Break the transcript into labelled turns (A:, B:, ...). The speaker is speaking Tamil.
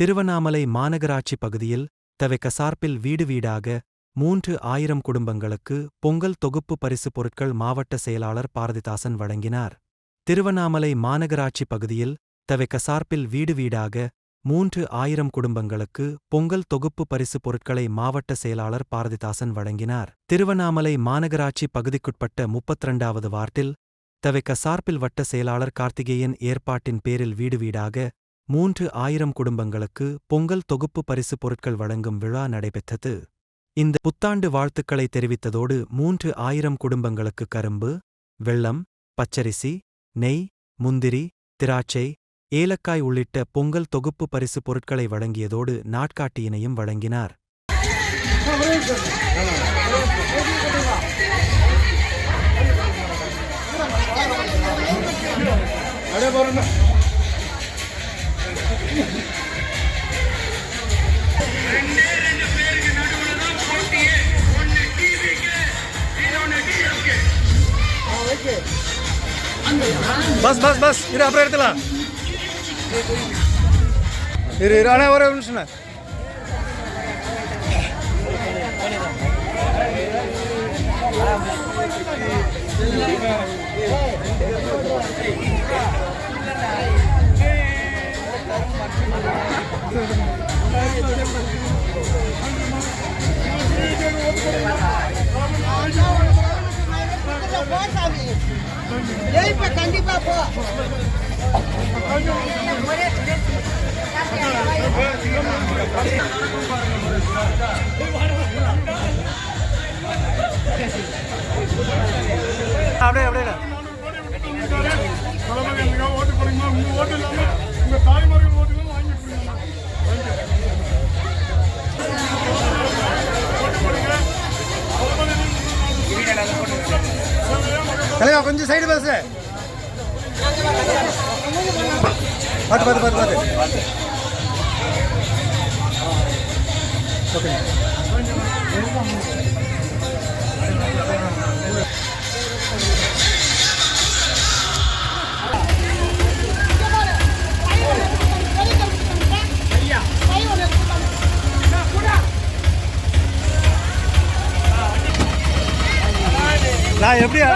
A: திருவண்ணாமலை மாநகராட்சி பகுதியில் தவிக்க சார்பில் வீடு வீடாக மூன்று ஆயிரம் குடும்பங்களுக்கு பொங்கல் தொகுப்பு பரிசு பொருட்கள் மாவட்ட செயலாளர் பாரதிதாசன் வழங்கினார். திருவண்ணாமலை மாநகராட்சி பகுதியில் தவிக்க சார்பில் வீடு வீடாக மூன்று ஆயிரம் குடும்பங்களுக்கு பொங்கல் தொகுப்பு பரிசு பொருட்களை மாவட்ட செயலாளர் பாரதிதாசன் வழங்கினார். திருவண்ணாமலை மாநகராட்சி பகுதிக்குட்பட்ட முப்பத்திரண்டாவது வார்டில் தவிக்க சார்பில் வட்ட செயலாளர் கார்த்திகேயன் ஏற்பாட்டின் பேரில் வீடு வீடாக மூன்று ஆயிரம் குடும்பங்களுக்கு பொங்கல் தொகுப்பு பரிசு பொருட்கள் வழங்கும் விழா நடைபெற்றது. இந்த புத்தாண்டு வாழ்த்துக்களை தெரிவித்ததோடு மூன்று ஆயிரம் குடும்பங்களுக்கு கரும்பு வெள்ளம் பச்சரிசி நெய் முந்திரி திராட்சை ஏலக்காய் உள்ளிட்ட பொங்கல் தொகுப்பு பரிசு பொருட்களை வழங்கியதோடு நாட்காட்டியினையும் வழங்கினார்.
B: பஸ் பஸ் பஸ் இரு அப்புறம் எடுத்துலாம் இரு இரு அண்ணா ஒரு நிமிஷம்
C: Thank you. ஜெயிப்ப கண்டிப்பா போ
B: அப்படியே அப்படியே. தலைவா கொஞ்சம் சைடு பஸ் பார்த்து பார்த்து பார்த்து பார்த்து ஓகே நான் எப்படியா?